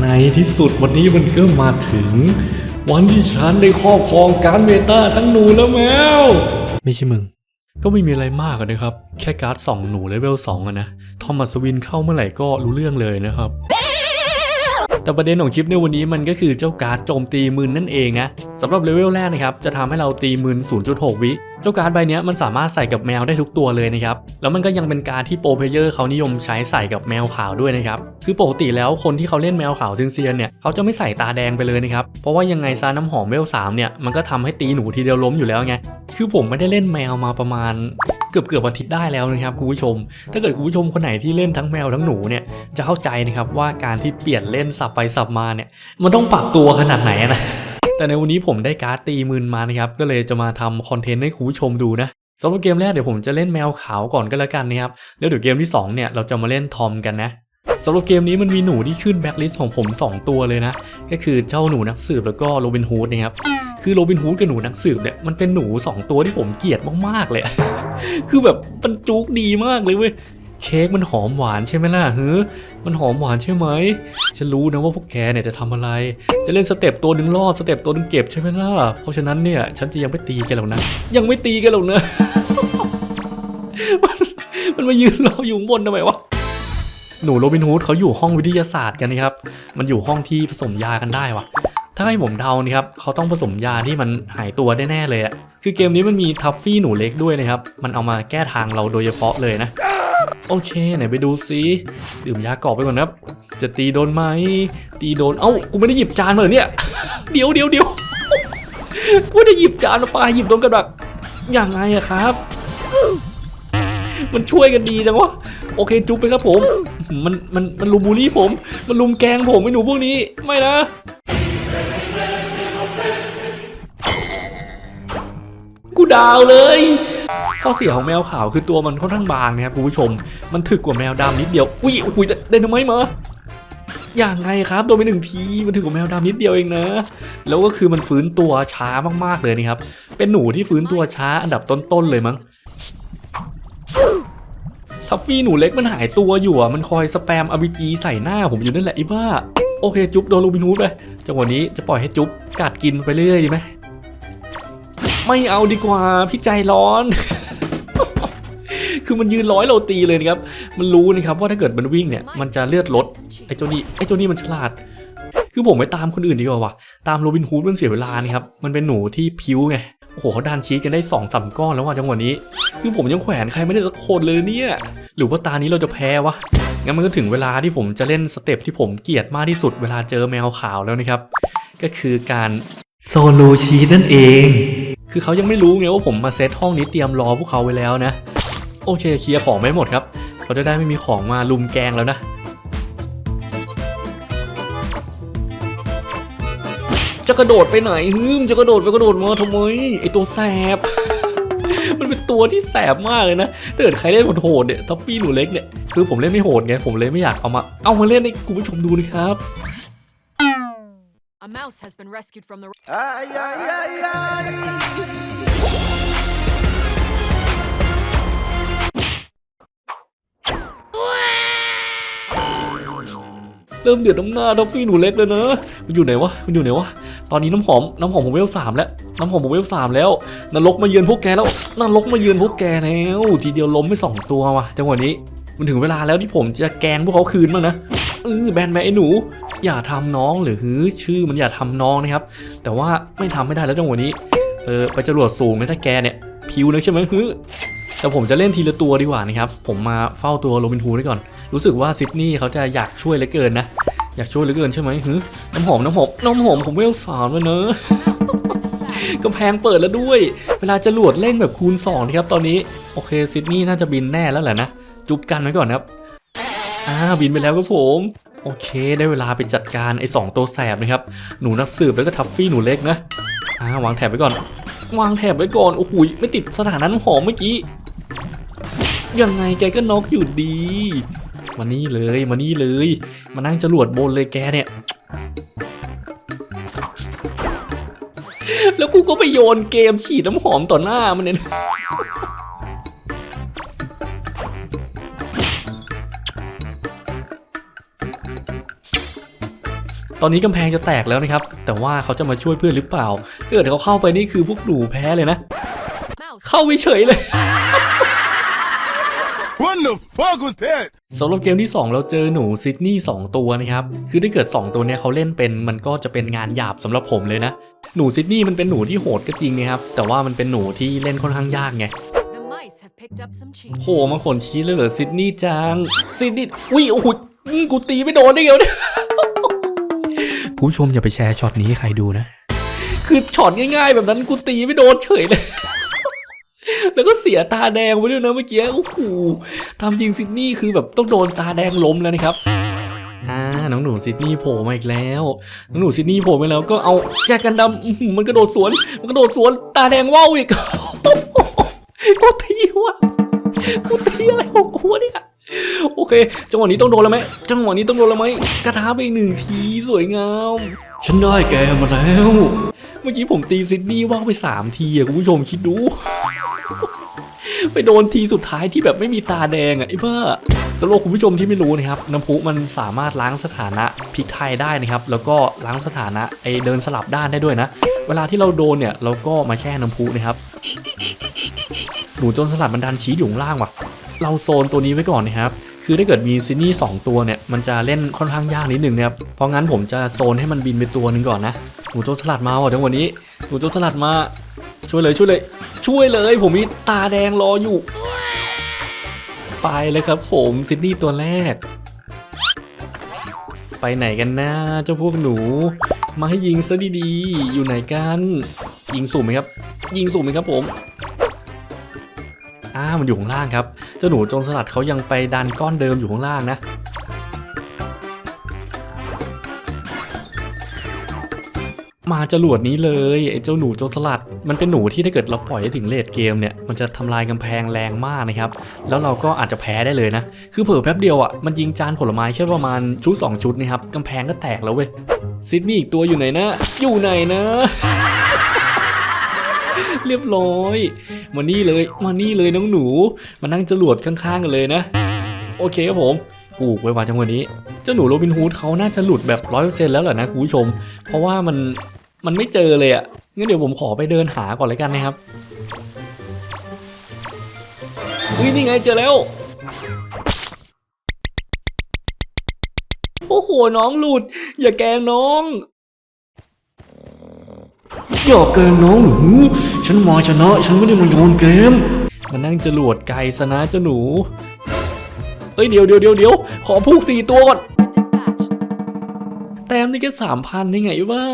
ในที่สุดวันนี้มันก็มาถึง วันที่ฉันได้ครอบครองการเมตาทั้งหนูและแมว ไม่ใช่มึง ก็ไม่มีอะไรมากนะครับ แค่การ์ดสองหนูเลเวลสองอะนะ ทอมัสวินเข้าเมื่อไหร่ก็รู้เรื่องเลยนะครับ แต่ประเด็นของคลิปในวันนี้มันก็คือเจ้าการ์ดโจมตีมืนนั่นเองนะสำหรับเลเวลแรกนะครับ จะทำให้เราตีมืน0.6 วิ เจ้าการ์ดใบเนี้ยมันสามารถใส่กับแมวได้ทุกตัวเลยนะครับ แล้วมันก็ยังเป็นการดที่โปรเพลเยอร์เขานิยมใช้ใส่กับแมวขาวด้วยนะครับ คือปกติแล้วคนที่เขาเล่นแมวขาวเซียนเนี่ยเขาจะไม่ใส่ตาแดงไปเลยนะครับ เพราะว่ายังไงซาน้ำหอมเวลสามเนี่ยมันก็ทำให้ตีหนูทีเดียวล้มอยู่แล้วไง คือผมไม่ได้เล่นแมวมาประมาณเกือบเกือบอาทิตย์ได้แล้วนะครับคุณผู้ชม ถ้าเกิดคุณผู้ชมคนไหนที่เล่นทั้งแมวทั้งหนูเนี่ยจะเข้าใจนะครับว่าการที่เปลี่ยนเล่นสับไปสับมาเนี่ยมันต้องปรับตัวขนาดไหนนะ แต่ในวันนี้ผมได้การ์ดตีมืนมานะครับ ก็เลยจะมาทำคอนเทนต์ให้คุณผู้ชมดูนะสำหรับเกมแรกเดี๋ยวผมจะเล่นแมวขาวก่อนก็แล้วกันนะครับ แล้วเดี๋ยวเกมที่สองเนี่ยเราจะมาเล่นทอมกันนะสำหรับเกมนี้มันมีหนูที่ขึ้นแบ็คลิสต์ของผม 2 ตัวเลยนะ ก็คือเจ้าหนูนักสืบแล้วก็โรบินฮูดนะครับคือโรบินฮูดกับหนูนักสืบเนี่ยมันเป็นหนู 2 ตัวที่ผมเกลียดมากๆเลย คือแบบมันจุกดีมากเลยเว้ย เค้กมันหอมหวานใช่ไหมล่ะเฮ้อมันหอมหวานใช่ไหม ฉันรู้นะว่าพวกแกเนี่ยจะทำอะไร จะเล่นสเต็ปตัวหนึ่งรอดสเต็ปตัวหนึ่งเก็บใช่ไหมล่ะ เพราะฉะนั้นเนี่ยฉันจะยังไม่ตีแกหรอกนะ ยังไม่ตีแกหรอกนะมันมันมายืนรออยู่บนทำไมวะหนูโรบินฮูดเขาอยู่ห้องวิทยาศาสตร์กันนะครับ มันอยู่ห้องที่ผสมยากันได้วะถ้าให้ผมเดานะครับเขาต้องผสมยาที่มันหายตัวแน่ๆเลยอะคือเกมนี้มันมีทัฟฟี่หนูเล็กด้วยนะครับ มันเอามาแก้ทางเราโดยเฉพาะเลยนะ โอเคไหนไปดูซิดื่มยากรอบไปก่อนนะครับจะตีโดนไหมตีโดนเอ้ากูไม่ได้หยิบจานมาเหรอเนี่ยเดี๋ยวเดี๋ยวเดี๋ยวกูได้หยิบจานมาปาหยิบโดนกระดักอย่างไงอะครับ มันช่วยกันดีจังวะโอเคจุ๊บไปครับผม มันมันมันลุมบูลลี่ผม มันลุมแกงผมไอ้หนูพวกนี้ไม่นะกูดาวเลย ข้อเสียของแมวขาวคือตัวมันค่อนข้างบางนะครับคุณผู้ชม มันถึกกว่าแมวดำนิดเดียว อุ้ยอุ้ยได้ทำไมมาอย่างไงครับโดนไปหนึ่งทีมันถึกกว่าแมวดำนิดเดียวเองนะ แล้วก็คือมันฟื้นตัวช้ามากๆเลยนะครับ เป็นหนูที่ฟื้นตัวช้าอันดับต้นๆเลยมั้งทัฟฟี่หนูเล็กมันหายตัวอยู่อะมันคอยสแปมอ b จีใส่หน้าผมอยู่นั่นแหละอ้บ้าโอเคจุ๊บโดนลูบินูสไปจังหวะนี้จะปล่อยให้จุ๊บกัดกินไปเรื่อยๆดีไหมไม่เอาดีกว่าพี่ใจร้อน คือมันยืนร้อยเราตีเลยนะครับ มันรู้นะครับว่าถ้าเกิดมันวิ่งเนี่ย มันจะเลือดลด ไอ้เจ้านี่ ไอ้เจ้านี่มันฉลาด คือผมไปตามคนอื่นดีกว่าว่ะ ตามโรบินฮูดมันเสียเวลานะครับ มันเป็นหนูที่พิ้วไง โอ้โหเขาดันชีสกันได้สองสามก้อนแล้วว่ะจังหวะนี้ คือผมยังแขวนใครไม่ได้สักคนเลยเนี่ย หรือว่าตานี้เราจะแพ้วะ งั้นมันก็ถึงเวลาที่ผมจะเล่นสเต็ปที่ผมเกลียดมากที่สุดเวลาเจอแมวขาวแล้วนะครับ ก็คือการโซโลชีนั่นเอง คือเขายังไม่รู้ไงว่าผมมาเซตห้องนี้เตรียมรอพวกเขาไว้แล้วนะ โอเคเคลียร์ของไม่หมดครับเขาจะได้ไม่มีของมาลุมแกงแล้วนะจะกระโดดไปไหนฮึมจะกระโดดไปกระโดดมาทำไมไอตัวแสบ มันเป็นตัวที่แสบมากเลยนะถ้าเกิดใครเล่นโหดๆเนี่ยท็อฟฟี่หนูเล็กเนี่ยคือผมเล่นไม่โหดไงผมเลยไม่อยากเอามา เอามาเล่นให้คุณผู้ชมดูนะครับ A mouse has been rescued from the. เริ่มเดือดน้ำหน้าท็อฟฟี่หนูเล็กเลยนะมันอยู่ไหนวะมันอยู่ไหนวะตอนนี้น้ำหอมน้ำหอมผมเวลสามแล้วน้ำหอมผมเวลสามแล้วนรกมาเยือนพวกแกแล้วนรกมาเยือนพวกแกแล้วทีเดียวล้มไปสองตัวว่ะจังหวะนี้มันถึงเวลาแล้วที่ผมจะแกงพวกเขาคืนบ้างนะเออแบนแมนไอ้หนู อย่าทำน้องหรือฮือชื่อมันอย่าทำน้องนะครับ แต่ว่าไม่ทำไม่ได้แล้วจังหวะนี้เออไปจรวดสูงนะถ้าแกเนี่ยพิวนะใช่ไหมฮือแต่ผมจะเล่นทีละตัวดีกว่านะครับ ผมมาเฝ้าตัวโรบินฮูดไว้ก่อน รู้สึกว่าซิดนีย์เขาจะอยากช่วยเหลือเกินนะ อยากช่วยเหลือเกินใช่ไหมฮึน้ำหอมน้ำหอมน้ำหอมผมเวลสามแล้วเนอะกำแพงเปิดแล้วด้วย เวลาจะหลวดเร่งแบบคูณ2นะครับตอนนี้ โอเคซิดนีย์น่าจะบินแน่แล้วแหละนะ จุบกันไว้ก่อนครับ อ่าบินไปแล้วครับผม โอเค ได้เวลาไปจัดการไอ้สองตัวแสบนะครับ หนูนักสืบแล้วก็ทัฟฟี่หนูเล็กนะ อ่าวางแถบไว้ก่อน วางแถบไว้ก่อน โอ้โหไม่ติดสถานะน้ำหอมเมื่อกี้ ยังไงแกก็น็อกอยู่ดี มานี่เลยมานี่เลย มานั่งจรวดบนเลยแกเนี่ยแล้วกูก็ไปโยนเกมฉีดน้ำหอมต่อหน้ามันเนี่ยตอนนี้กำแพงจะแตกแล้วนะครับ แต่ว่าเขาจะมาช่วยเพื่อนหรือเปล่าเกิดเขาเข้าไปนี่คือพวกหนูแพ้เลยนะ เข้าไปเฉยเลย What the fuck was that? สำหรับเกมที่ 2 เราเจอหนูซิดนีย์2ตัวนะครับ คือถ้าเกิด 2 ตัวเนี้ยเขาเล่นเป็นมันก็จะเป็นงานหยาบสำหรับผมเลยนะ หนูซิดนีย์มันเป็นหนูที่โหดก็จริงนะครับ แต่ว่ามันเป็นหนูที่เล่นค่อนข้างยากไงโหมาขนชี้เลยเหรอซิดนีย์จังซิดนีย์อุ้ยโอ้โหกูตีไม่โดนได้ไงวเนี่ยผู้ชมอย่าไปแชร์ช็อตนี้ให้ใครดูนะ คือช็อตง่ายๆ แบบนั้นกูตีไม่โดนเฉยเลย แล้วก็เสียตาแดงไปด้วยนะเมื่อกี้โอ้โหตามจริงซิดนีย์คือแบบต้องโดนตาแดงล้มแล้วนะครับอ่าน้องหนูซิดนีย์โผล่มาอีกแล้ว น้องหนูซิดนีย์โผล่มาแล้วก็เอาแจกันดำอื้อหือมันกระโดดสวน มันกระโดดสวน ตาแดงว่าวอีกกูตีวะกูตีอะไรของกูวะเนี่ยโอเค จังหวะนี้ต้องโดนแล้วไหมจังหวะนี้ต้องโดนแล้วไหมกระทาไปอีกหนึ่งทีสวยงาม ฉันได้แกมาแล้ว เมื่อกี้ผมตีซิดนีย์ว่าวไปสามทีอะคุณผู้ชมคิดดู ไปโดนทีสุดท้ายที่แบบไม่มีตาแดงอะไอ้เพื่อสำหรับคุณผู้ชมที่ไม่รู้นะครับน้ำพุมันสามารถล้างสถานะพลิกไทยได้นะครับ แล้วก็ล้างสถานะไอเดินสลับด้านได้ด้วยนะ เวลาที่เราโดนเนี่ยเราก็มาแช่น้ำพุนะครับหนูจนสลัดมันดันชี้อยู่ข้างล่างว่ะ เราโซนตัวนี้ไว้ก่อนนะครับคือถ้าเกิดมีซินนี่สองตัวเนี่ยมันจะเล่นค่อนข้างยากนิดนึงนะครับเพราะงั้นผมจะโซนให้มันบินไปตัวหนึ่งก่อนนะหนูโจนสลัดมาว่ะจังหวะนี้หนูโจนสลัดมาช่วยเลยช่วยเลย ช่วยเลย ผมมีตาแดงรออยู่ ไปเลยครับผมซินนี่ตัวแรก ไปไหนกันนะเจ้าพวกหนู มาให้ยิงซะดีๆ อยู่ไหนกัน ยิงสุ่มไหมครับ ยิงสุ่มไหมครับผมอ่ามันอยู่ข้างล่างครับ เจ้าหนูโจรสลัดเขายังไปดันก้อนเดิมอยู่ข้างล่างนะ จรวดนี้เลยไอ้เจ้าหนูโจรสลัด มันเป็นหนูที่ถ้าเกิดเราปล่อยให้ถึงเลดเกมเนี่ยมันจะทำลายกำแพงแรงมากนะครับแล้วเราก็อาจจะแพ้ได้เลยนะ คือเผลอแป๊บเดียวอะมันยิงจานผลไม้แค่ประมาณชุด2ชุดนะครับกำแพงก็แตกแล้วเว้ยซิดนีย์อีกตัวอยู่ไหนนะอยู่ไหนนะเรียบร้อยมานี่เลยมานี่เลยน้องหนู มานั่งจรวดข้างๆกันเลยนะ โอเคครับผมผูกไว้ว่าจังหวะนี้ เจ้าหนูโรบินฮูดเขาน่าจะหลุดแบบร้อยเปอร์เซ็นต์แล้วแหละนะคุณผู้ชม เพราะว่ามัน มันไม่เจอเลยอะ่ะงั้นเดี๋ยวผมขอไปเดินหาก่อนเลยกันนะครับเฮ้ยนี่ไงเจอแล้ว โอ้โหน้องหลุด อย่าแกล้งน้องอย่าแกล้งน้องหนูฉันมาชนะ ฉันไม่ได้มาโยนเกมมานั่งจรวดไกลซะนะเจ้าหนูเอ้ยเดี๋ยวเดี๋ยวเดี๋ยวเดี๋ยวขอพูกสี่ตัวก่อน Been dispatched. แต้มนี่แค่สามพันได้ไงวะ